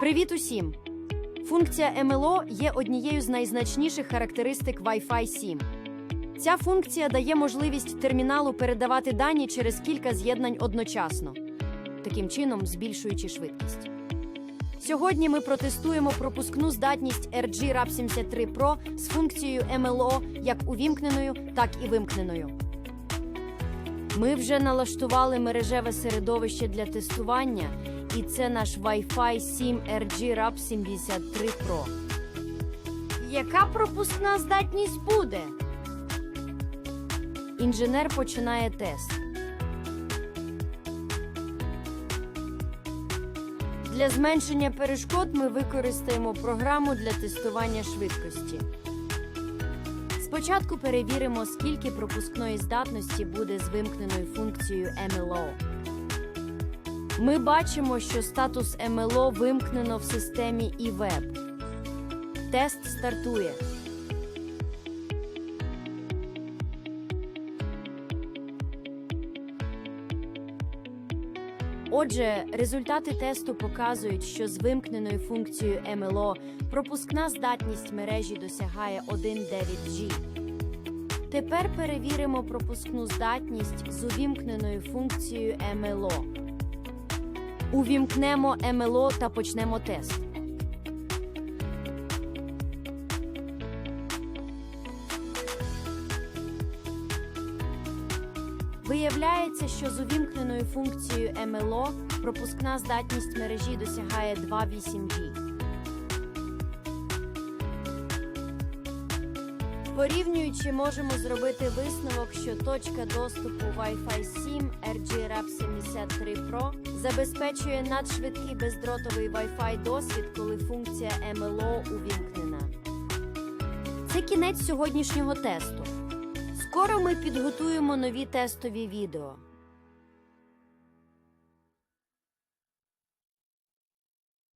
Привіт усім! Функція MLO є однією з найзначніших характеристик Wi-Fi 7. Ця функція дає можливість терміналу передавати дані через кілька з'єднань одночасно, таким чином збільшуючи швидкість. Сьогодні ми протестуємо пропускну здатність RG RAP 73 Pro з функцією MLO як увімкненою, так і вимкненою. Ми вже налаштували мережеве середовище для тестування, і це наш Wi-Fi 7 RG RAP 73 Pro. Яка пропускна здатність буде? Інженер починає тест. Для зменшення перешкод ми використаємо програму для тестування швидкості. Спочатку перевіримо, скільки пропускної здатності буде з вимкненою функцією MLO. Ми бачимо, що статус MLO вимкнено в системі eWeb. Тест стартує. Отже, результати тесту показують, що з вимкненою функцією MLO пропускна здатність мережі досягає 1,9G. Тепер перевіримо пропускну здатність з увімкненою функцією MLO. Увімкнемо МЛО та почнемо тест. Виявляється, що з увімкненою функцією МЛО пропускна здатність мережі досягає 2,8G. Порівнюючи, можемо зробити висновок, що точка доступу Wi-Fi 7 RG-RAP 73 Pro забезпечує надшвидкий бездротовий Wi-Fi досвід, коли функція MLO увімкнена. Це кінець сьогоднішнього тесту. Скоро ми підготуємо нові тестові відео.